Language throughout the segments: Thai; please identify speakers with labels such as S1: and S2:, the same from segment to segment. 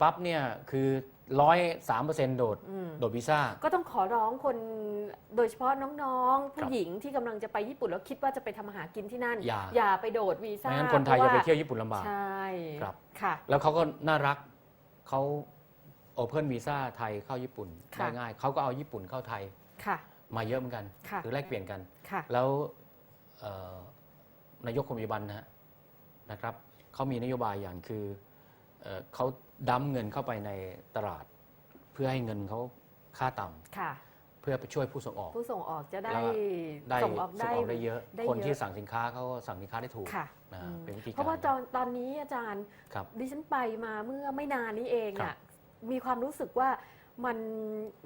S1: ปั๊บเนี่ยคือร้อยสามเปอร์เซ็นต์โดด
S2: อืม
S1: โดดวีซ่า
S2: ก็ต้องขอร้องคนโดยเฉพาะน้องๆ
S1: ครั
S2: ผู้
S1: บ
S2: หญิงที่กำลังจะไปญี่ปุ่นแล้วคิดว่าจะไปทำอาหารกินที่นั่น
S1: อย่า
S2: ไปโดดวีซ่า
S1: ไม่งั้นคนไทย
S2: พ
S1: จะ
S2: รา
S1: ไป
S2: ว่า
S1: เที่ยวญี่ปุ่นลำบาก
S2: ใช่
S1: ครับ
S2: ค่ะ
S1: แล้วเขาก็น่ารักเขาโอเพ่นวีซ่าไทยเข้าญี่ปุ่น
S2: ค่ะ
S1: ได้ง่ายเขาก็เอาญี่ปุ่นเข้าไทย
S2: ค่ะ
S1: มาเยอะเหมือนกัน
S2: ค่ะ
S1: หรือแลกเปลี่ยนกัน
S2: ค่ะ
S1: แล้วเอ่อนายกคนปัจจุบันนะฮะนะครับเขามีนโยบายอย่างคือ เอ่อเขาดั้มเงินเข้าไปในตลาด เพื่อให้เงินเขาค่าต่ำ
S2: ค่ะ
S1: เพื่อไปช่วยผู้ส่งออก
S2: ผู้ส่งออกจะได้
S1: แล้วได้
S2: ส่งออกได้
S1: ได้เยอะ
S2: ได้
S1: คนที่
S2: เยอะ
S1: สั่งสินค้าเขาสั่งสินค้าได้ถูก
S2: ค่ะ
S1: นะ
S2: อืม
S1: เป็นวิธีการ
S2: เพราะว่าตอนตอนนี้อาจารย์
S1: ครับ
S2: ดิฉันไปมาเมื่อไม่นานนี้เอง
S1: ครั
S2: อะ
S1: บ
S2: มีความรู้สึกว่ามัน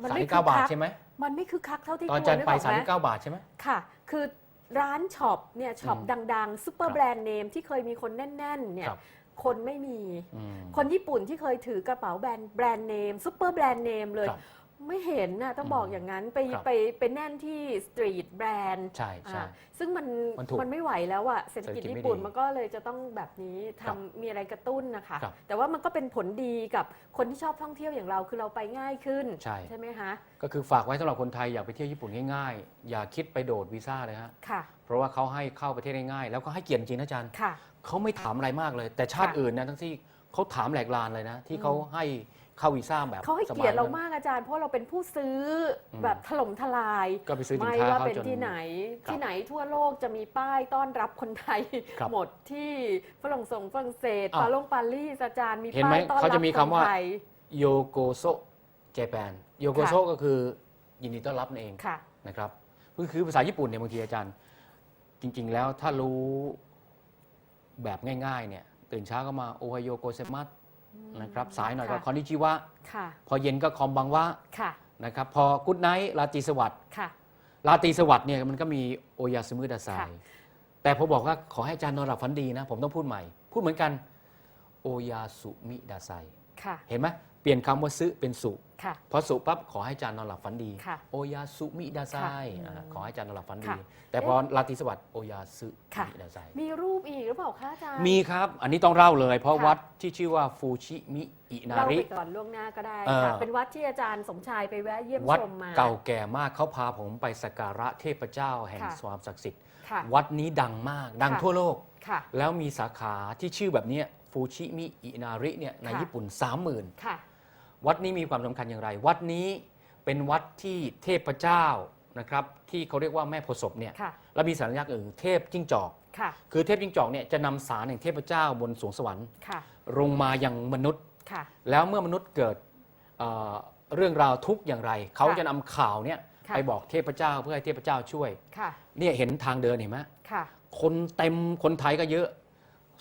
S2: มัน
S1: สาม
S2: ไม่
S1: สิบเก้าบาท
S2: คัก
S1: ใช่ไหม
S2: มันไม่คึกคักเท่าที่
S1: ตอน
S2: ควร
S1: จัน
S2: นึก
S1: ไป
S2: ออก
S1: สาม
S2: ไหม
S1: สิบเก้าบาทใช่ไหม
S2: ค่ะ คือร้านช็อปเนี่ยช็อป
S1: อืม
S2: ดังๆซูเปอ
S1: ครั
S2: ร์
S1: บ
S2: แบรนด์เนมที่เคยมีคนแน่นๆเนี่ย
S1: ครับ
S2: คนไม่มี
S1: อืม
S2: คนญี่ปุ่นที่เคยถือกระเป๋าแบรนด์แบรนด์เนมซูเปอร์แบรนด์เนมเลย
S1: ครับ
S2: ไม่เห็นนะต้อง
S1: อืม
S2: บอกอย่างนั้นไป
S1: ครับ
S2: ไปไปแน่นที่สตรีทแบรนด์
S1: ใช่ใช่
S2: ซึ่งมัน
S1: มันถูก
S2: มันไม่ไหวแล้วอะเศรษฐกิจ
S1: เศรษฐกิจไม่
S2: ญี่ปุ่น
S1: ดี
S2: มันก็เลยจะต้องแบบนี้ทำ
S1: ครับ
S2: มีอะไรกระตุ้นนะคะ
S1: ครับ
S2: แต่ว่ามันก็เป็นผลดีกับคนที่ชอบท่องเที่ยวอย่างเราคือเราไปง่ายขึ้น
S1: ใช่
S2: ไหมคะ
S1: ก็คือฝากไว้สำหรับคนไทยอยากไปเที่ยวญี่ปุ่นง่ายๆ อย่าคิดไปโดดวีซ่าเลยฮะ
S2: ค่ะ
S1: เพราะว่าเขาให้เข้าประเทศได้ง่ายแล้วก็ให้เกียรติจริงนะอาจารย์
S2: ค่ะ
S1: เขาไม่ถามอะไรมากเลย แต่ชาติ
S2: ค่ะ
S1: อื่นนะทั้งที่เขาถามแหลกลานเลยนะ ที่
S2: อืม
S1: เขาให้เข้าวีซ่าแบบ
S2: เขาให้
S1: สบ
S2: เกียรติเรา
S1: ล
S2: มากอาจารย์เพราะเราเป็นผู้ซื้ออ
S1: ม
S2: แบบถล่มทลาย
S1: ก็ไปซื้อสิน
S2: ไม่
S1: ค้า
S2: ว่า
S1: เขา
S2: เป็น
S1: จน
S2: ที่ไหน
S1: ครับ
S2: ที่ไหนทั่วโลกจะมีป้ายต้อนรับคนไทย
S1: ครับ
S2: หมดที่ฝรั่งส่งฝรั่งเศส
S1: อ้าว
S2: ปาลงปารีสอาจารย์มี
S1: เห็นไหม
S2: ป้ายต้อน
S1: เขา
S2: รั
S1: จะ
S2: บ
S1: มี
S2: ค
S1: คำ
S2: น
S1: ว่า
S2: ไทย
S1: โยโกโซเจแปนโยโกโซก็คือยินดีต้อนรับนั่นเอง
S2: ค่ะ
S1: นะครับคือคือภาษาญี่ปุ่นเนี่ยบางทีอาจารย์ จริง ๆ แล้วถ้ารู้ แบบง่ายๆเนี่ยตื่นเช้าก็มาโอไฮโยโกเซมัสนะครับสายหน่อยก็
S2: ค่ะ
S1: คอนนิจิวะ
S2: ค่ะ
S1: พอเย็นก็คอมบังวะ
S2: ค่ะ
S1: นะครับพอกุ๊ดไนท์ราตรีสวัสดิ์
S2: ค่ะ
S1: ราตรีสวัสดิ์เนี่ยมันก็มีโอยาสมุดาไซ
S2: ค่ะ
S1: แต่ผมบอกว่าขอให้อาจารย์นอนหลับฝันดีนะ ผมต้องพูดใหม่ พูดเหมือนกัน โอยาสุมิดาไซ
S2: ค่ะ
S1: เห็นไหม เปลี่ยนคำว่าซึเป็นสุ
S2: ค่ะ
S1: พอสุปั๊บขอให้อาจารย์นอนหลับฝันดี
S2: ค่ะ
S1: โอยาสุมิดาไซ
S2: ค่ะ
S1: อ่า
S2: อืม
S1: ขอให้อาจารย์นอนหลับฝันดี
S2: ค่ะ
S1: แต่พอราตรีสวัสดิ์โอยาสุ
S2: ค่ะ
S1: มิดาไซ
S2: มีรูปอีกหรือเปล่าคะอาจารย์
S1: มีครับ อันนี้ต้องเล่าเลย เพราะ
S2: ค่ะ
S1: วัดที่ชื่อว่าฟูชิมิอินา
S2: เล่า
S1: ริ
S2: ไปก่อนล่วงหน้าก็ได้
S1: เออ
S2: ค่ะเป็นวัดที่อาจารย์สมชายไปแวะเยี่ยม
S1: วัด
S2: ชมมา
S1: เก่าแก่มากเขาพาผมไปสักการะเทพเจ้าแห่ง
S2: ค่ะ
S1: ความศักดิ์สิทธิ์
S2: ค่ะ
S1: วัดนี้ดังมากดัง
S2: ค่ะ
S1: ทั่วโลก
S2: ค่ะ
S1: แล้วมีสาขาที่ชื่อแบบเนี้ยฟูชิมิอินาริเนี่ยใน
S2: ค่ะ
S1: ญี่ปุ่น 30,000
S2: ค่ะ
S1: วัดนี้มีความสำคัญอย่างไร วัดนี้เป็นวัดที่เทพเจ้านะครับที่เขาเรียกว่าแม่โพธิ์ศพเนี่ย
S2: ค่ะ
S1: แล้วมีสัญลักษณ์อื่นเทพจิ้งจอก
S2: ค่ะ
S1: คือเทพจิ้งจอกเนี่ยจะนำสารแห่งเทพเจ้าบนสวงสวรรค์
S2: ค่ะ
S1: ลงมายังมนุษย์
S2: ค่ะ
S1: แล้วเมื่อมนุษย์เกิดเอ่อเรื่องราวทุกข์อย่างไร เขาจะนำข่าวเนี่ย
S2: ค่ะ
S1: ไปบอกเทพเจ้าเพื่อให้เทพเจ้าช่วย
S2: ค่ะ
S1: เนี่ยเห็นทางเดินเห็นไหม
S2: ค่ะ
S1: คนเต็มคนไทยก็เยอะ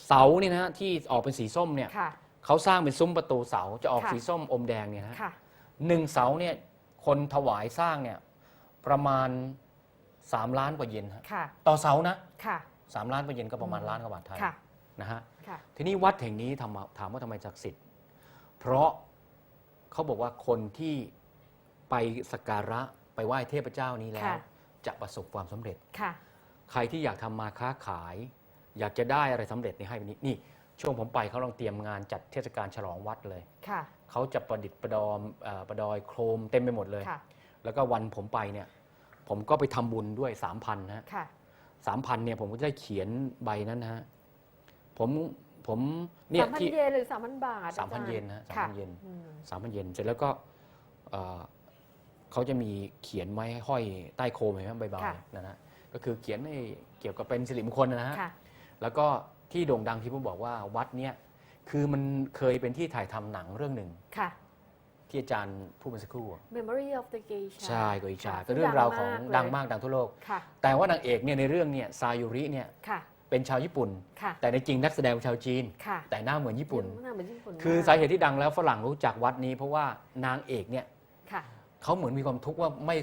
S1: เสาเนี่ยนะที่ออกเป็นสีส้มเนี่ย
S2: ค่ะ
S1: เขาสร้างเป็นซุ้มประตูเสาจะออก
S2: ค่ะ
S1: สีส้มอมแดงเนี่ยนะ
S2: ค่ะ
S1: หนึ่งเสาเนี่ยคนถวายสร้างเนี่ยประมาณ 3 ล้านกว่าเยนฮะ
S2: ค่ะ
S1: ต่อเสานะ
S2: ค่ะ
S1: สามล้านกว่าเยนก็ประมาณ
S2: อืม
S1: ล้านกว่าบาทไทย
S2: ค่ะ
S1: นะฮะ
S2: ค่ะ
S1: ทีนี้วัดแห่งนี้ทำถามว่าทำไมศักดิ์สิทธิ์ เพราะเขาบอกว่าคนที่ไปสักการะไปไหว้เทพเจ้านี้แล้ว
S2: ค่ะ
S1: จะประสบความสำเร็จ
S2: ค่ะ
S1: ใครที่อยากทำมาค้าขาย อยากจะได้อะไรสำเร็จนี่ให้ไปนี้นี่ ช่วงผมไปเขาลองเตรียมงานจัดเทศกาลฉลองวัดเลย
S2: ค่ะ
S1: เขาจะประดิษฐ์ประดอมเอ่อประดอยโครมเต็มไปหมดเลย
S2: ค่ะ
S1: แล้วก็วันผมไปเนี่ย ผมก็ไปทำบุญด้วย 3,000นะฮะ
S2: ค่ะ
S1: สามพันเนี่ยผมก็ได้เขียนใบนั้นนะฮะ ผมผมเนี่
S2: สายมพัน
S1: ที่
S2: เยนหรือสามพันบาท
S1: สามพัน
S2: อจร
S1: เยนนะสาม
S2: ค่ะ
S1: พันเยน
S2: อืม
S1: สามพันเยนเสร็จแล้วก็เอ่อเขาจะมีเขียนไว้ห้อยใต้โคมเห็นไหมใบๆ
S2: ค่ะ
S1: นะฮะก็คือเขียนให้เกี่ยวกับเป็นสิริมงคลนะฮะ
S2: ค่ะ
S1: แล้วก็ ที่โด่งดังที่ผมบอกว่าวัดเนี่ยคือมันเคยเป็นที่ถ่ายทำหนังเรื่องหนึ่ง
S2: ค่ะ
S1: ที่อาจารย์พูดเมื่อสักครู่อะ
S2: Memory of the Geisha
S1: ใช่ก็อิจฉา
S2: ค่ะ
S1: ก็เรื่องราวของ
S2: เลย
S1: ดังมากดังทั่วโลก
S2: ค่ะ
S1: แต่ว่านางเอกเนี่ยในเรื่องเนี่ยซายุริเนี่ย
S2: ค่ะ
S1: เป็นชาวญี่ปุ่น
S2: ค่ะ
S1: แต่ในจริงนักแสดงเป็นชาวจีน
S2: ค่ะ
S1: แต่หน้าเหมือนญี่ปุ่น
S2: หน้าเหมือนญี่ปุ่น
S1: คือ
S2: มก
S1: สาเหตุที่ดังแล้วฝรั่งรู้จักวัดนี้ เพราะว่านางเอกเนี่ย
S2: ค่ะ
S1: เขาเหมือนมีความทุกข์ว่าไม่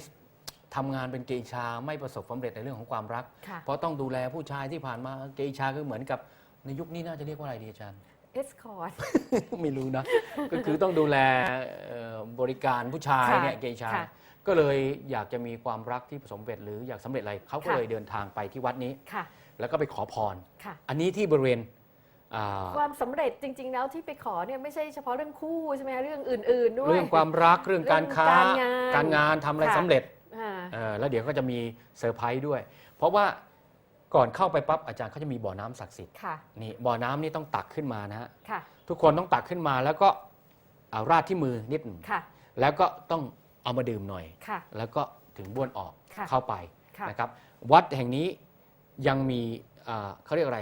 S1: ทำงานเป็นเกอิชาไม่ประสบความสำเร็จในเรื่องของความรัก
S2: ค่ะ
S1: เพราะต้องดูแลผู้ชายที่ผ่านมาเกอิชาคือเหมือนกับ ในยุคนี้น่าจะเรียกว่าอะไรดีอาจารย์
S2: Escort
S1: ไม่รู้นะ ก็คือต้องดูแลเอ่อบริการผู้ชาย
S2: ค่ะ
S1: เนี่ยเกอิชา
S2: ค่ะ
S1: ก็เลยอยากจะมีความรักที่ประสบความสำเร็จหรืออยากสำเร็จอะไรเขาก็
S2: ค่ะ
S1: เลยเดินทางไปที่วัดนี้
S2: ค่ะ
S1: แล้วก็ไปขอพร
S2: ค่ะ
S1: อันนี้ที่บริเวณอ่า
S2: ความสำเร็จจริง ๆ แล้วที่ไปขอเนี่ยไม่ใช่เฉพาะเรื่องคู่ใช่ไหมคะเรื่องอื่น ๆ ด้วย
S1: เรื่องความรักเรื่องการค้า
S2: เรื่องการงาน
S1: การงานทำอะไร
S2: ค่ะ
S1: สำเร็จ
S2: อ่า
S1: เออแล้วเดี๋ยวก็จะมีเซอร์ไพรส์ด้วย เพราะว่า ก่อนเข้าไปปั๊บอาจารย์เขาจะมีบ่อน้ำศักดิ์สิทธิ์
S2: ค่ะ
S1: นี่บ่อน้ำนี่ต้องตักขึ้นมานะฮะ
S2: ค่ะ
S1: ทุกคนต้องตักขึ้นมาแล้วก็เอาราดที่มือนิดหนึ่ง
S2: ค่ะ
S1: แล้วก็ต้องเอามาดื่มหน่อย
S2: ค่ะ
S1: แล้วก็ถึงบ้วนออก
S2: ค่ะ
S1: เข้าไป
S2: ค่ะ
S1: นะครับ วัดแห่งนี้ยังมีอ่าเขาเรียกอะไร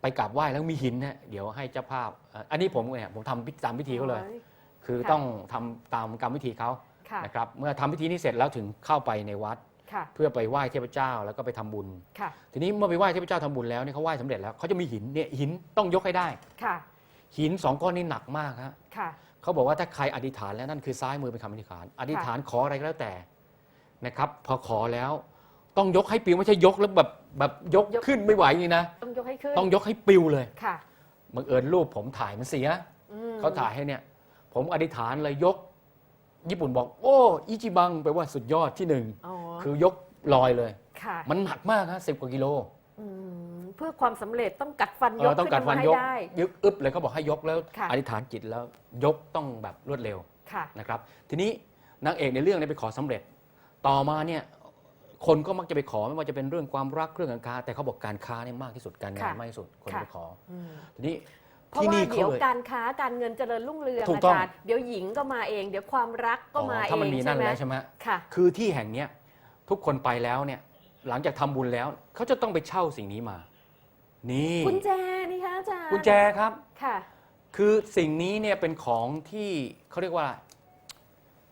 S1: ไปกราบไหว้แล้วมีหินนะเดี๋ยวให้เจ้าภาพอ่าอันนี้ผมเนี่ยผมทำพิตามพิธีเขาเลย
S2: โอ้
S1: คือ
S2: ค่ะ
S1: ต้องทำตามกรรมวิธีเขา
S2: ค่ะ
S1: นะครับ เมื่อทำพิธีนี้เสร็จแล้วถึงเข้าไปในวัด
S2: ค่ะ
S1: เพื่อไปไหว้เทพเจ้าแล้วก็ไปทำบุญ
S2: ค่ะ
S1: ทีนี้เมื่อไปไหว้เทพเจ้าทำบุญแล้วเนี่ยเขาไหว้สำเร็จแล้วเขาจะมีหินเนี่ยหินต้องยกให้ได้
S2: ค่ะ
S1: หินสองก้อนนี้หนักมากฮะ
S2: ค่ะ
S1: เขาบอกว่าถ้าใครอธิษฐานแล้วนั่นคือซ้ายมือเป็นคำอธิษฐาน อธิษฐานขออะไรก็แล้วแต่นะครับ พอขอแล้วต้องยกให้ปิวไม่ใช่ยกแล้วแบบแบบยก
S2: ยก
S1: ขึ้นไม่ไหวอย่างนี้นะ
S2: ต้องยกให้ขึ้น
S1: ต้องยกให้ปิวเลย
S2: ค่ะ
S1: บังเอิญรูปผมถ่ายมันเสีย
S2: อืม
S1: เขาถ่ายให้เนี่ย ผมอธิษฐานเลยยก ญี่ปุ่นบอก โอ้อิจิบังแปลว่าสุดยอดที่หนึ่ง
S2: อ๋อ
S1: คือยกลอยเลย
S2: ค่ะ
S1: มันหนักมากฮะสิบกว่ากิโล
S2: มเพื่อความสำเร็จต้องกัดฟัน
S1: เอย
S2: ก
S1: อต้องกัดฟัน
S2: ขึ้
S1: ย
S2: มากให้ได้
S1: ยึกอึบเลยเขาบอกให้ยกแล้ว
S2: ค่ะ
S1: อธิษฐานจิตแล้วยกต้องแบบรวดเร็ว
S2: ค่ะ
S1: นะครับ ทีนี้นางเอกในเรื่องเนี้ไปขอสำเร็จ ต่อมาเนี่ยคนก็มักจะไปขอไม่ว่าจะเป็นเรื่องความรักเรื่องการค้า แต่เขาบอกการค้าเนี่ยมากที่สุดการงาน
S2: ค่ะ
S1: มากที่สุดคน
S2: ค่ะ
S1: ไปขอ
S2: อืม
S1: ทีนี้
S2: เพราะ
S1: ที่
S2: ว่า
S1: นี่
S2: เดี๋
S1: เขา
S2: ยว
S1: เลย
S2: การค้าการเงินเจริญรุ่งเรือง
S1: ถูก
S2: อา
S1: ต้อง
S2: จารย์เดี๋ยวหญิงก็มาเอง เดี๋ยวความรักก็
S1: อ๋อ
S2: มาเอง
S1: ถ้ามันมีนั่น
S2: ใช่ไหม
S1: แล้วใช่ไหม
S2: ค่ะ
S1: คือที่แห่งเนี้ย ทุกคนไปแล้วเนี่ยหลังจากทำบุญแล้วเขาจะต้องไปเช่าสิ่งนี้มา นี่
S2: กุญแจนี่คะอาจารย์
S1: กุญแจครับ
S2: ค่ะ
S1: คือสิ่งนี้เนี่ยเป็นของที่เขาเรียกว่า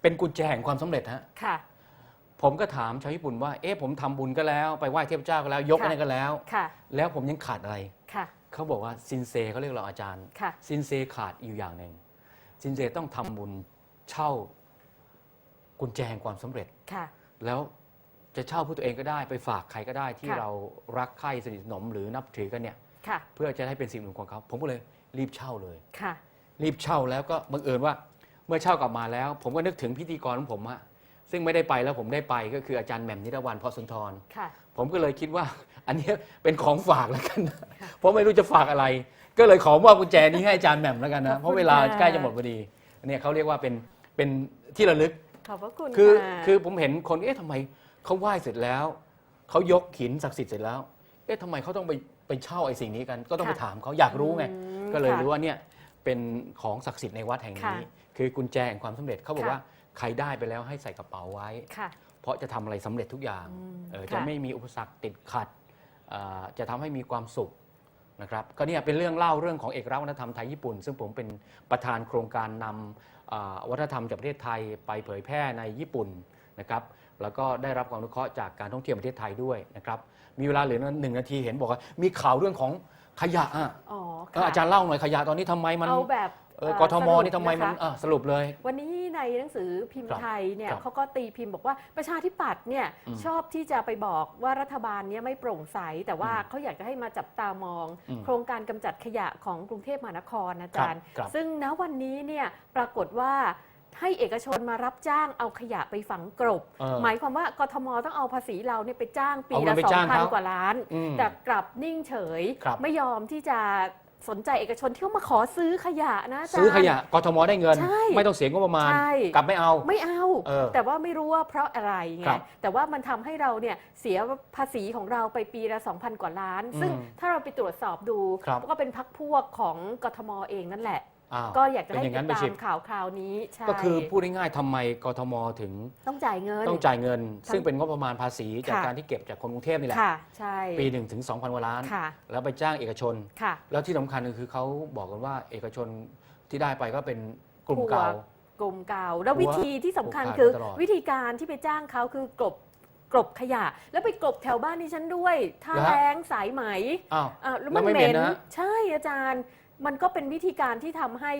S1: เป็นกุญแจแห่งความสำเร็จฮะ
S2: ค่ะ
S1: ผมก็ถามชาวญี่ปุ่นว่าเอ๊ะผมทำบุญก็แล้วไปไหว้เทพเจ้าก็แล้ว ยก
S2: ค่ะ
S1: อะไรก็แล้ว
S2: ค่ะ
S1: แล้วผมยังขาดอะไร
S2: ค่ะ
S1: เขาบอกว่าซินเซเขาเรียกเราอาจารย์
S2: ค่ะ
S1: ซินเซขาดอยู่อย่างหนึ่งซินเซต้องทำบุญเช่ากุญแจแห่งความสำเร็จ
S2: ค่ะ
S1: แล้ว จะเช่าเพื่อตัวเองก็ได้ไปฝากใครก็ได้ที่
S2: ค่ะ
S1: เรารักใคร่สนิทสนมหรือนับถือกันเนี่ย
S2: ค่ะ
S1: เพื่อจะให้เป็นสิ่งหนึ่งของเขาผมก็เลยรีบเช่าเลย
S2: ค่ะ
S1: รีบเช่าแล้วก็บังเอิญว่าเมื่อเช่ากลับมาแล้ว ผมก็นึกถึงพิธีกรของผมอะซึ่งไม่ได้ไปแล้วผมได้ไปก็คืออาจารย์แหม่มนิรวันพอสุนทร
S2: ค่ะ
S1: ผมก็เลยคิดว่า อันเนี้ยเป็นของฝากแล้วกันนะเพราะไม่รู้จะฝากอะไร ก็เลยขอมอบกุญแจนี้ให้อาจารย์แหม่มแล้วกัน
S2: ข
S1: นะ
S2: อบคุณ
S1: เพราะเวลา
S2: ค่ะ
S1: ใกล้จะหมดพอดีอันเนี่ยเขาเรียกว่าเป็นเป็นที่ระลึก
S2: ขอบพระคุณ
S1: คือ
S2: ค่ะ
S1: คือผมเห็นคนเอ๊ะทำไม เขาไหว้เสร็จแล้วเขายกหินศักดิ์สิทธิ์เสร็จแล้ว เอ๊ะทำไมเขาต้องไปไปเช่าไอ้สิ่งนี้กัน ก็ต้องไป
S2: ค่ะ
S1: ถามเขาอยากรู้ไง
S2: อืม
S1: ก็เลย
S2: ค่ะ
S1: รู้ว่าเนี่ยเป็นของศักดิ์สิทธิ์ในวัดแห่งนี้
S2: ค่ะ
S1: คือกุญแจแห่งความสำเร็จเขาบอก
S2: ค่ะ
S1: ว่าใครได้ไปแล้วให้ใส่กระเป๋าไว้
S2: ค่ะ
S1: เพราะจะทำอะไรสำเร็จทุกอย่าง
S2: อืม
S1: เออ
S2: ค่ะ
S1: จะไม่มีอุปสรรคติดขัดเอ่อจะทำให้มีความสุขนะครับก็เนี่ยเป็นเรื่องเล่าเรื่องของเอกลักษณ์วัฒนธรรมไทยญี่ปุ่น ซึ่งผมเป็นประธานโครงการนำเอ่อวัฒนธรรมจากประเทศไทยไปเผยแพร่ในญี่ปุ่นนะครับ แล้วก็ได้รับความอนุเคราะห์จากการท่องเที่ยวประเทศไทยด้วยนะครับมีเวลาเหลือหนึ่งนาทีเห็นบอกว่ามีข่าวเรื่องของขยะอะ
S2: อ๋อ
S1: เอออาจารย์เล่าหน่อยขยะตอนนี้ทำไมมัน
S2: เอาแบบ
S1: เออ
S2: เอ่อก
S1: ทม
S2: สรุป
S1: นี่ทำไมมัน
S2: นะคะ
S1: อะสรุปเลย
S2: วันนี้ในหนังสือพิม
S1: ครั
S2: พ์
S1: บ
S2: ไทยเนี่ย
S1: ครับ
S2: เขาก็ตีพิมพ์บอกว่าประชาธิปัตย์เนี่ย
S1: อืม
S2: ชอบที่จะไปบอกว่ารัฐบาลเนี่ยไม่โปร่งใส แต่ว่า
S1: อืม
S2: เขาอยากจะให้มาจับตามอง
S1: อืม
S2: โครงการกำจัดขยะของกรุงเทพมหานครอาจารย์
S1: ครับครับ
S2: ซึ่งณวันนี้เนี่ยปรากฏว่า ให้เอกชนมารับจ้างเอาขยะไปฝังกลบ
S1: เออ
S2: หมายความว่ากทมต้องเอาภาษีเราเนี่ยไปจ้างปี
S1: เอาเงิ
S2: ละ
S1: นไป
S2: สอ
S1: จ้างง
S2: พัน
S1: เขา
S2: กว่าล้าน
S1: อืม
S2: แต่กลับนิ่งเฉย
S1: ครับ
S2: ไม่ยอมที่จะสนใจเอกชนที่เขามาขอซื้อขยะนะอาจารย์
S1: ซื้อขยะกทมได้เงิน
S2: ใช่
S1: ไม่ต้องเสียงบประมาณ
S2: ใช่
S1: กลับไม่เอา
S2: ไม่เอา
S1: เออ
S2: แต่ว่าไม่รู้ว่าเพราะอะไรไง
S1: ครับ
S2: แต่ว่ามันทำให้เราเนี่ยเสียภาษีของเราไปปีละ 2,000 กว่าล้าน
S1: อืม
S2: ซึ่งถ้าเราไปตรวจสอบดู
S1: ครับ
S2: ก็เป็นพักพวกของกทมเองนั่นแหละ
S1: อ้าว
S2: ก็อยากจะ
S1: เป็น
S2: ให้
S1: อย่าง
S2: ติ
S1: นั้น
S2: ด
S1: ไป
S2: ตา
S1: สิ
S2: มข่าวคราวนี้ใช่
S1: ก็คือพูดง่ายๆทำไมกทมถึง
S2: ต้องจ่ายเงิน
S1: ต้องจ่ายเงิน
S2: ทั้ง
S1: ซึ่งเป็นงบประมาณภาษีจาก
S2: ค่ะ
S1: การที่เก็บจากคนกรุงเทพนี่แหละ
S2: ค่ะ ใช่
S1: ปีหนึ่งถึง2,000กว่าล้าน
S2: ค่ะ
S1: แล้วไปจ้างเอกชน
S2: ค่ะ
S1: แล้วที่สำคัญก็คือเขาบอกกันว่าเอกชนที่ได้ไปก็เป็นกลุ่ม
S2: ครัว
S1: เก่า
S2: กลุ่มเก่า แล้ววิธีที่สำคัญ
S1: ผูกขาด
S2: คือ
S1: มาตลอด
S2: วิธีการที่ไปจ้างเขาคือกลบกลบขยะ แล้วไปกลบแถวบ้านดิฉันด้วยท่าแรงสายไหม
S1: อ้าว
S2: อะแล้ว
S1: แล้
S2: มัน
S1: วไม่
S2: เห
S1: เหม็
S2: ม็
S1: น
S2: น
S1: นะ
S2: ใช่อาจารย์ มันก็เป็นวิธีการที่ทำให้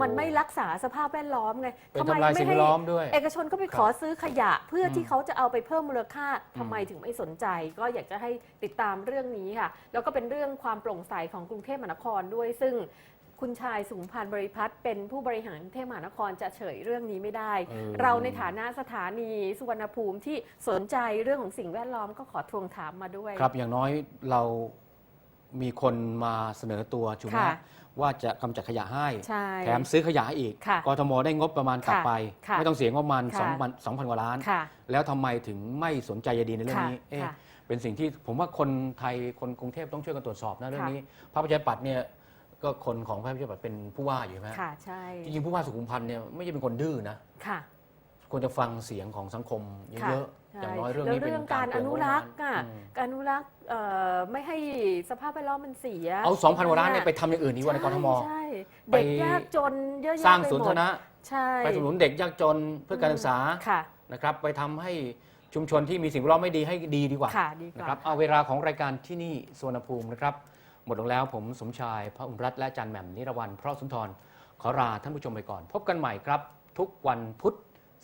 S2: มัน
S1: โอ้
S2: ไม่รักษาสภาพแวดล้อมไง
S1: เป็น
S2: ทำไม
S1: ทำลาย
S2: ไม่
S1: สิ่ง
S2: ให้
S1: แวดล้อมด้วย
S2: เอกชนก็ไปขอซื้อขยะเพื่ออ
S1: ม
S2: ที่เขาจะเอาไปเพิ่มมูลค่าทำไม
S1: อืม
S2: ถึงไม่สนใจ ก็อยากจะให้ติดตามเรื่องนี้ค่ะ แล้วก็เป็นเรื่องความโปร่งใสของกรุงเทพมหานครด้วย ซึ่งคุณชายสุงพันธ์บริพัตรเป็นผู้บริหารกรุงเทพมหานครจะเฉยเรื่องนี้ไม่ได้
S1: ออ
S2: เราในฐานะสถานีสุวรรณภูมิที่สนใจเรื่องของสิ่งแวดล้อมก็ขอทวงถามมาด้วย
S1: ครับอย่างน้อยเรา มีคนมาเสนอตัวถูกไหม
S2: ค่ะ
S1: ฮะว่าจะกำจัดขยะให้
S2: ใช่
S1: แถมซื้อขยะให้อีก
S2: ค่ะ
S1: กทมได้งบประมาณกลับ
S2: ค่ะ
S1: ไป
S2: ค่ะ
S1: ไม่ต้องเสียงบประมาณ
S2: ค่ะ
S1: 2,000 2,000 กว่าล้าน
S2: ค่ะ
S1: แล้วทำไมถึงไม่สนใจใยดีในเรื่อง
S2: ค่ะ
S1: นี้เอ๊ะ
S2: ค่ะ
S1: เป็นสิ่งที่ผมว่าคนไทยคนกรุงเทพต้องช่วยกันตรวจสอบนะเรื่อง
S2: ค่ะ
S1: นี้พระประชาธิปัตย์เนี่ยก็คนของพระประชาธิปัตย์เป็นผู้ว่าอยู่ใช่ไหมฮะ
S2: ค่ะ ใช่
S1: จริงๆผู้ว่าสุขุมพันธ์เนี่ยไม่ใช่เป็นคนดื้อนะ
S2: ค่ะ
S1: ควรจะฟังเสียงของสังคมเยอะๆ
S2: ใช่
S1: อย่างน้อยเรื่อง
S2: แล้ว
S1: นี้เป็น
S2: เรื่องการอนุรักษ์อะ
S1: อืม
S2: การอนุรักษ์เอ่อไม่ให้สภาพแวดล้อมมันเสีย
S1: เอา2,000กว่าล้านเนี่ยไปทำอย่างอื่นดีกว่าในกรทม
S2: ใช่
S1: ไป
S2: เด็กยากจนเยอะแยะ
S1: สร้าง
S2: ไป
S1: ศูนย์
S2: หม
S1: ธ
S2: ด
S1: นะ
S2: ใช่
S1: ไปสนับสนุนเด็กยากจนเพื่อการศึกษา
S2: ค่ะ
S1: นะครับไปทำให้ชุมชนที่มีสิ่งแวดล้อมไม่ดีให้ดีดีกว่า
S2: ค่ะดีก
S1: นะ
S2: ว่า
S1: ครับเอาเวลาของรายการที่นี่สวนภูมินะครับ หมดลงแล้วผมสมชายพระอุมรัตน์และอาจันแหม่มนิรวัน เพราะสุนทรขอลาท่านผู้ชมไปก่อน พบกันใหม่ครับ ทุกวันพุธ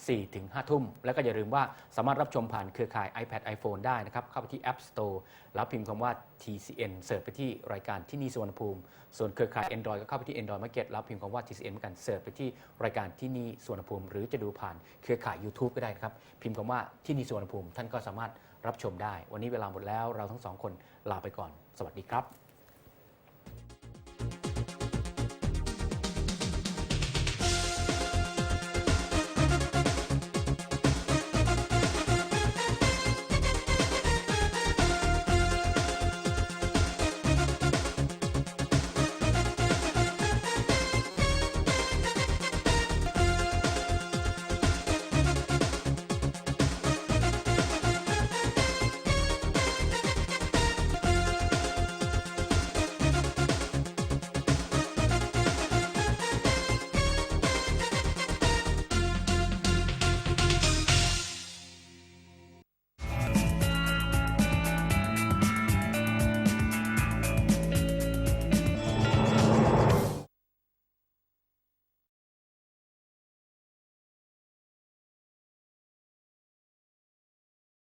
S1: 4ถึง5ทุ่ม แล้วก็อย่าลืมว่าสามารถรับชมผ่านเครือข่าย iPad iPhone ได้นะครับ เข้าไปที่ App Store แล้วพิมพ์คำว่า TCN เสิร์ชไปที่รายการที่นี่สุวนภูมิ ส่วนเครือข่าย Android ก็เข้าไปที่ Android Market แล้วพิมพ์คำว่า TCN เหมือนกันเสิร์ชไปที่รายการที่นี่สุวนภูมิ หรือจะดูผ่านเครือข่าย YouTube ก็ได้นะครับ พิมพ์คำว่าที่นี่สุวนภูมิ ท่านก็สามารถรับชมได้ วันนี้เวลาหมดแล้วเราทั้งสองคนลาไปก่อน สวัสดีครับ